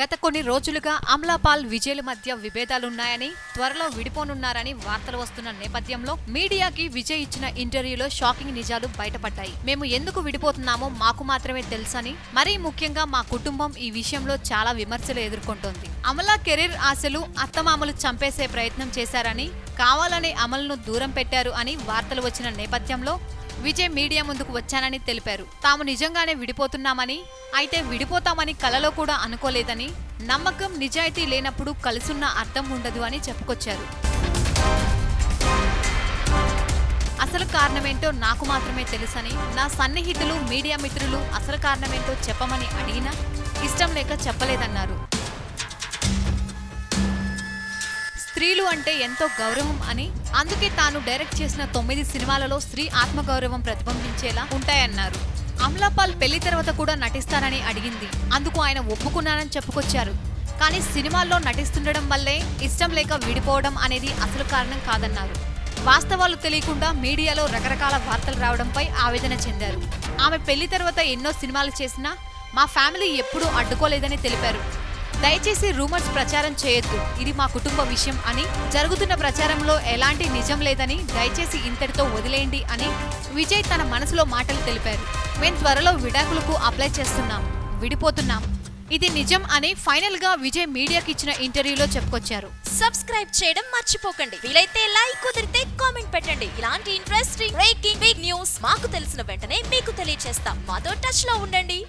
గత కొన్ని రోజులుగా అమలాపాల్ విజయ్ల మధ్య విభేదాలున్నాయని త్వరలో విడిపోనున్నారని వార్తలు వస్తున్న నేపథ్యంలో మీడియాకి విజయ్ ఇచ్చిన ఇంటర్వ్యూలో షాకింగ్ నిజాలు బయటపడ్డాయి. మేము ఎందుకు విడిపోతున్నామో మాకు మాత్రమే తెలుసని మరీ ముఖ్యంగా మా కుటుంబం ఈ విషయంలో చాలా విమర్శలు ఎదుర్కొంటోంది. అమలా కెరీర్ ఆశలు అత్తమామలు చంపేసే ప్రయత్నం చేశారని కావాలనే అమలును దూరం పెట్టారు అని వార్తలు వచ్చిన నేపథ్యంలో విజయ్ మీడియా ముందుకు వచ్చానని తెలిపారు. తాము నిజంగానే విడిపోతున్నామని అయితే విడిపోతామని కలలో కూడా అనుకోలేదని నమ్మకం నిజాయితీ లేనప్పుడు కలిసున్న అర్థం ఉండదు అని చెప్పుకొచ్చారు. అసలు కారణమేంటో నాకు మాత్రమే తెలుసని నా సన్నిహితులు మీడియా మిత్రులు అసలు కారణమేంటో చెప్పమని అడిగినా ఇష్టం లేక చెప్పలేదన్నారు. స్త్రీలు అంటే ఎంతో గౌరవం అని అందుకే తాను డైరెక్ట్ చేసిన తొమ్మిది సినిమాలలో స్త్రీ ఆత్మగౌరవం ప్రతిబింబించేలా ఉంటాయన్నారు. అమలాపాల్ పెళ్ళి తర్వాత కూడా నటిస్తానని అడిగింది. అందుకు ఆయన ఒప్పుకున్నానని చెప్పుకొచ్చారు. కానీ సినిమాల్లో నటిస్తుండడం వల్లే ఇష్టం లేక విడిపోవడం అనేది అసలు కారణం కాదన్నారు. వాస్తవాలు తెలియకుండా మీడియాలో రకరకాల వార్తలు రావడంపై ఆవేదన చెందారు. ఆమె పెళ్ళి తర్వాత ఎన్నో సినిమాలు చేసినా మా ఫ్యామిలీ ఎప్పుడూ అడ్డుకోలేదని తెలిపారు. దయచేసి రూమర్స్ ప్రచారం చేయొద్దు. ఇది మా కుటుంబ విషయం అని జరుగుతున్న ప్రచారంలో ఎలాంటి నిజం లేదని దయచేసి ఇంతటితో వదిలేయండి అని విజయ్ తన మనసులో మాటలు తెలిపారు. మేం త్వరలో విడాకులకు అప్లై చేస్తున్నాం. విడిపోతున్నాం. ఇది నిజం అని ఫైనల్గా విజయ్ మీడియాకి ఇచ్చిన ఇంటర్వ్యూలో చెప్పుకొచ్చారు. సబ్స్క్రైబ్ చేయడం మర్చిపోకండి. వీలైతే లైక్ కుదిరితే కామెంట్ పెట్టండి. ఇలాంటి ఇంట్రెస్టింగ్ బ్రేకింగ్ బిగ్ న్యూస్ మాకు తెలిసిన వెంటనే మీకు తెలియజేస్తాం మాతో టచ్లో ఉండండి.